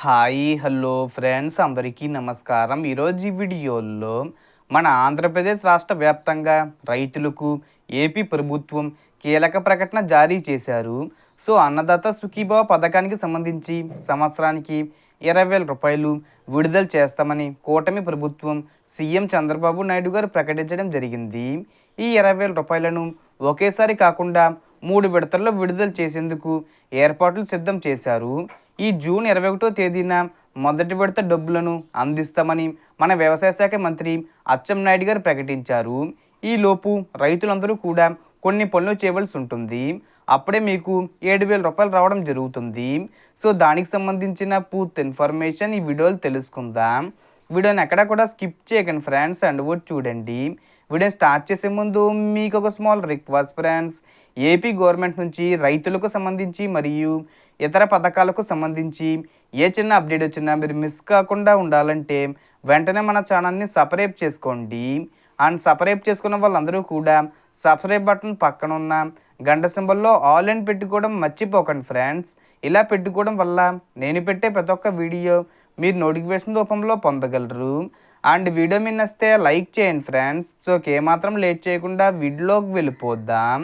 Hi hello friends. అందరికీ నమస్కారం. ఈరోజు ఈ వీడియోలో మన ఆంధ్రప్రదేశ్ రాష్ట్ర వ్యాప్తంగా రైతులకు ఏపీ ప్రభుత్వం కీలక ప్రకటన జారీ చేశారు. సో అన్నదాత సుఖీభావ పథకానికి సంబంధించి సంవత్సరానికి ఇరవై వేల రూపాయలు విడుదల చేస్తామని కూటమి ప్రభుత్వం సీఎం చంద్రబాబు నాయుడు గారు ప్రకటించడం జరిగింది. ఈ ఇరవై వేల రూపాయలను ఒకేసారి కాకుండా మూడు విడతల్లో విడుదల చేసేందుకు ఏర్పాట్లు సిద్ధం చేశారు. ఈ జూన్ ఇరవై ఒకటో తేదీన మొదటి విడత డబ్బులను అందిస్తామని మన వ్యవసాయ శాఖ మంత్రి అచ్చెన్నాయుడు గారు ప్రకటించారు. ఈ లోపు రైతులందరూ కూడా కొన్ని పనులు చేయవలసి ఉంటుంది. అప్పుడే మీకు ఏడు వేల రూపాయలు రావడం జరుగుతుంది. సో దానికి సంబంధించిన పూర్తి ఇన్ఫర్మేషన్ ఈ వీడియోలో తెలుసుకుందాం. వీడియోని ఎక్కడ కూడా స్కిప్ చేయకండి ఫ్రెండ్స్ అండ్ కూడా చూడండి. వీడియో స్టార్ట్ చేసే ముందు మీకు ఒక small request friends. AP government నుంచి రైతులకు సంబంధించి మరియు ఇతర పథకాలకు సంబంధించి ఏ చిన్న అప్డేట్ వచ్చినా మీరు మిస్ కాకుండా ఉండాలంటే వెంటనే మన ఛానల్ని సపరేట్ చేసుకోండి. అండ్ సపరేట్ చేసుకున్న వాళ్ళందరూ కూడా సబ్స్క్రైబ్ బటన్ పక్కన ఉన్న గంట సింబల్లో ఆల్ అండ్ పెట్టుకోవడం మర్చిపోకండి ఫ్రెండ్స్. ఇలా పెట్టుకోవడం వల్ల నేను పెట్టే ప్రతి ఒక్క వీడియో మీరు నోటిఫికేషన్ రూపంలో పొందగలరు. అండ్ వీడియో మీ నచ్చితే లైక్ చేయండి ఫ్రెండ్స్. సో ఏమాత్రం లేట్ చేయకుండా వీడియోకి వెళ్ళిపోద్దాం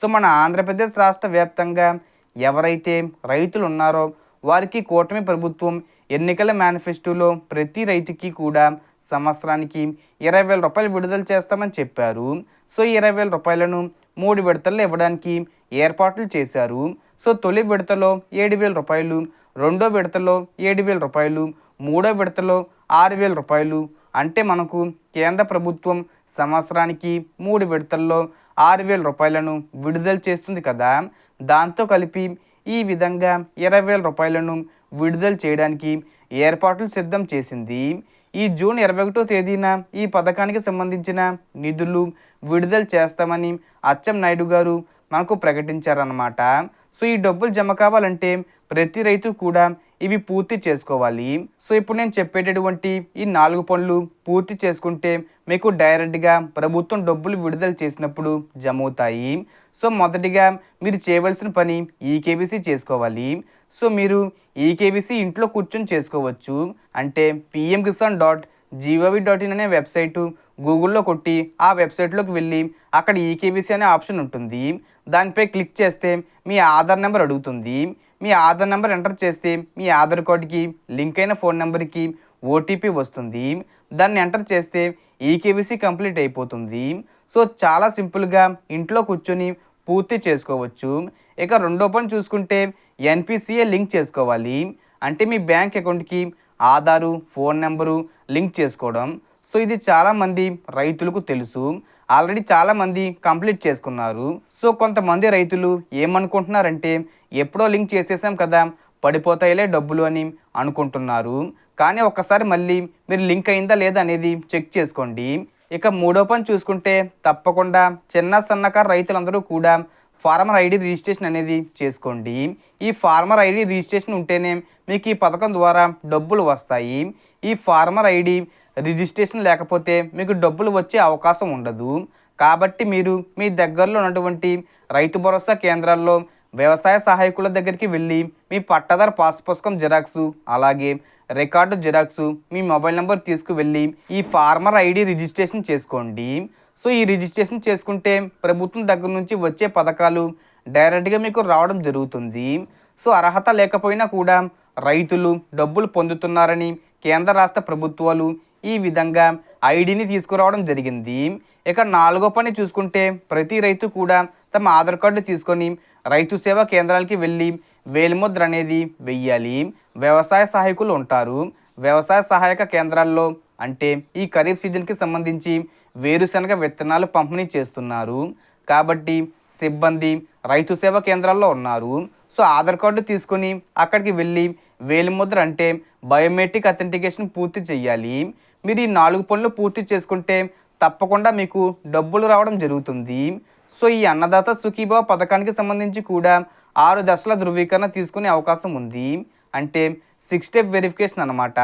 సో మన ఆంధ్రప్రదేశ్ రాష్ట్ర వ్యాప్తంగా ఎవరైతే రైతులు ఉన్నారో వారికి కూటమి ప్రభుత్వం ఎన్నికల మేనిఫెస్టోలో ప్రతి రైతుకి కూడా సంవత్సరానికి ఇరవై వేల రూపాయలు విడుదల చేస్తామని చెప్పారు. సో ఇరవై వేల రూపాయలను మూడు విడతల్లో ఇవ్వడానికి ఏర్పాట్లు చేశారు. సో తొలి విడతలో ఏడు వేల రూపాయలు రెండో విడతలో ఏడు వేల రూపాయలు మూడో విడతలో ఆరు వేల రూపాయలు. అంటే మనకు కేంద్ర ప్రభుత్వం సంవత్సరానికి మూడు విడతల్లో ఆరు వేల రూపాయలను విడుదల చేస్తుంది కదా. దాంతో కలిపి ఈ విధంగా ఇరవై వేల రూపాయలను విడుదల చేయడానికి ఏర్పాట్లు సిద్ధం చేసింది. ఈ జూన్ ఇరవై ఒకటో తేదీన ఈ పథకానికి సంబంధించిన నిధులు విడుదల చేస్తామని అచ్చం నాయుడు గారు మనకు ప్రకటించారన్నమాట. సో ఈ డబ్బులు జమ కావాలంటే ప్రతి రైతు కూడా ఇవి పూర్తి చేసుకోవాలి. సో ఇప్పుడు నేను చెప్పేటటువంటి ఈ నాలుగు పనులు పూర్తి చేసుకుంటే మీకు డైరెక్ట్గా ప్రభుత్వం డబ్బులు విడుదల చేసినప్పుడు జమ అవుతాయి సో మొదటిగా మీరు చేయవలసిన పని ఈకేబీసీ చేసుకోవాలి. సో మీరు ఈకేబీసీ ఇంట్లో కూర్చొని చేసుకోవచ్చు. అంటే PM Kisan dot G O V dot in అనే వెబ్సైటు గూగుల్లో కొట్టి ఆ వెబ్సైట్లోకి వెళ్ళి అక్కడ ఈకేబీసీ అనే ఆప్షన్ ఉంటుంది. దానిపై క్లిక్ చేస్తే మీ ఆధార్ నెంబర్ అడుగుతుంది. మీ ఆధార్ నెంబర్ ఎంటర్ చేస్తే మీ ఆధార్ కార్డుకి లింక్ అయిన ఫోన్ నెంబర్కి ఓటీపీ వస్తుంది. దాన్ని ఎంటర్ చేస్తే ఈకేబీసీ కంప్లీట్ అయిపోతుంది. సో చాలా సింపుల్గా ఇంట్లో కూర్చొని పూర్తి చేసుకోవచ్చు. ఇక రెండో పని చూసుకుంటే ఎన్పిసిఏ లింక్ చేసుకోవాలి. అంటే మీ బ్యాంక్ అకౌంట్కి ఆధారు ఫోన్ నెంబరు లింక్ చేసుకోవడం. సో ఇది చాలామంది రైతులకు తెలుసు. ఆల్రెడీ చాలామంది కంప్లీట్ చేసుకున్నారు. సో కొంతమంది రైతులు ఏమనుకుంటున్నారంటే ఎప్పుడో లింక్ చేసేసాం కదా పడిపోతాయిలే డబ్బులు అని అనుకుంటున్నారు. కానీ ఒక్కసారి మళ్ళీ మీరు లింక్ అయిందా లేదా అనేది చెక్ చేసుకోండి. ఇక మూడో పని చూసుకుంటే తప్పకుండా చిన్న సన్నకారు రైతులందరూ కూడా ఫార్మర్ ఐడి రిజిస్ట్రేషన్ అనేది చేసుకోండి. ఈ ఫార్మర్ ఐడి రిజిస్ట్రేషన్ ఉంటేనే మీకు ఈ పథకం ద్వారా డబ్బులు వస్తాయి. ఈ ఫార్మర్ ఐడి రిజిస్ట్రేషన్ లేకపోతే మీకు డబ్బులు వచ్చే అవకాశం ఉండదు. కాబట్టి మీరు మీ దగ్గరలో ఉన్నటువంటి రైతు భరోసా కేంద్రాల్లో వ్యవసాయ సహాయకుల దగ్గరికి వెళ్ళి మీ పట్టాదారు పాస్ పుస్తకం జిరాక్సు అలాగే రికార్డు జిరాక్సు మీ మొబైల్ నెంబర్ తీసుకువెళ్ళి ఈ ఫార్మర్ ఐడి రిజిస్ట్రేషన్ చేసుకోండి. సో ఈ రిజిస్ట్రేషన్ చేసుకుంటే ప్రభుత్వం దగ్గర నుంచి వచ్చే పథకాలు డైరెక్ట్గా మీకు రావడం జరుగుతుంది. సో అర్హత లేకపోయినా కూడా రైతులు డబ్బులు పొందుతున్నారని కేంద్ర రాష్ట్ర ప్రభుత్వాలు ఈ విధంగా ఐడిని తీసుకురావడం జరిగింది. ఇక నాలుగో పని చూసుకుంటే ప్రతి రైతు కూడా తమ ఆధార్ కార్డు తీసుకొని రైతు సేవా కేంద్రాలకి వెళ్ళి వేలిముద్ర అనేది వెయ్యాలి. వ్యవసాయ సహాయకులు ఉంటారు. వ్యవసాయ సహాయక కేంద్రాల్లో అంటే ఈ ఖరీఫ్ సీజన్కి సంబంధించి వేరుశనగ విత్తనాలు పంపిణీ చేస్తున్నారు. కాబట్టి సిబ్బంది రైతు సేవా కేంద్రాల్లో ఉన్నారు. సో ఆధార్ కార్డు తీసుకొని అక్కడికి వెళ్ళి వేలిముద్ర అంటే బయోమెట్రిక్ అథెంటికేషన్ పూర్తి చేయాలి. మీరు ఈ నాలుగు పనులు పూర్తి చేసుకుంటే తప్పకుండా మీకు డబ్బులు రావడం జరుగుతుంది. సో ఈ అన్నదాత సుఖీభావ పథకానికి సంబంధించి కూడా ఆరు దశల ధృవీకరణ తీసుకునే అవకాశం ఉంది. అంటే సిక్స్ స్టెప్ వెరిఫికేషన్ అనమాట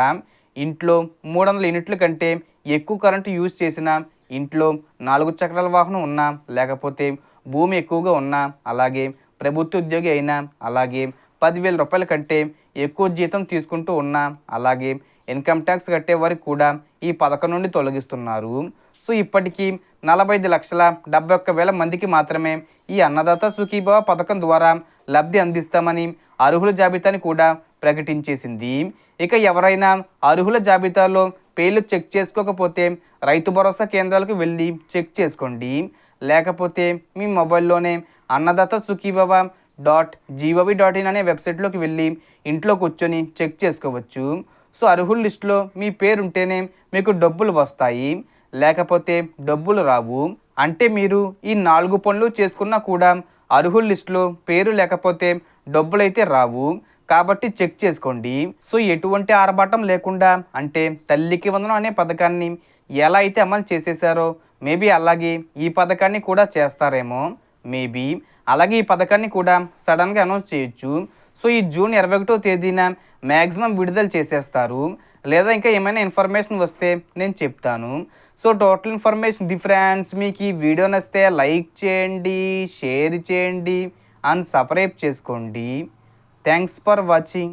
ఇంట్లో మూడు వందల యూనిట్ల కంటే ఎక్కువ కరెంటు యూజ్ చేసిన ఇంట్లో నాలుగు చక్రాల వాహనం ఉన్నా లేకపోతే భూమి ఎక్కువగా ఉన్నా అలాగే ప్రభుత్వ ఉద్యోగి అయినా అలాగే పదివేల రూపాయల కంటే ఎక్కువ జీతం తీసుకుంటూ ఉన్నా అలాగే ఇన్కమ్ ట్యాక్స్ కట్టే వారికి కూడా ఈ పథకం నుండి తొలగిస్తున్నారు. సో ఇప్పటికీ నలభై ఐదు లక్షల డెబ్బై ఒక్క వేల మందికి మాత్రమే ఈ అన్నదాత సుఖీభవ పథకం ద్వారా లబ్ధి అందిస్తామని అర్హుల జాబితాని కూడా ప్రకటించేసింది. ఇక ఎవరైనా అర్హుల జాబితాలో పేర్లు చెక్ చేసుకోకపోతే రైతు భరోసా కేంద్రాలకు వెళ్ళి చెక్ చేసుకోండి. లేకపోతే మీ మొబైల్లోనే Annadata Sukhibhava dot G O V dot in అనే వెబ్సైట్లోకి వెళ్ళి ఇంట్లో కూర్చొని చెక్ చేసుకోవచ్చు. సో అర్హుల లిస్టులో మీ పేరు ఉంటేనే మీకు డబ్బులు వస్తాయి. లేకపోతే డబ్బులు రావు. అంటే మీరు ఈ నాలుగు పనులు చేసుకున్నా కూడా అర్హుల లిస్టులో పేరు లేకపోతే డబ్బులు అయితే రావు. కాబట్టి చెక్ చేసుకోండి. సో ఎటువంటి ఆర్భాటం లేకుండా అంటే తల్లికి వందనం అనే పథకాన్ని ఎలా అయితే అమలు చేసేసారో మేబీ అలాగే ఈ పథకాన్ని కూడా చేస్తారేమో మేబీ అలాగే ఈ పథకాన్ని కూడా సడన్గా అనౌన్స్ చేయొచ్చు. సో ఈ జూన్ ఇరవై ఒకటో తేదీన మ్యాక్సిమం విడుదల చేసేస్తారు. లేదా ఇంకా ఏమైనా ఇన్ఫర్మేషన్ వస్తే నేను చెప్తాను. So total information the friends మీకు ఈ వీడియో నచ్చితే లైక్ చేయండి షేర్ చేయండి అండ్ సబ్స్క్రైబ్ చేసుకోండి. Thanks for watching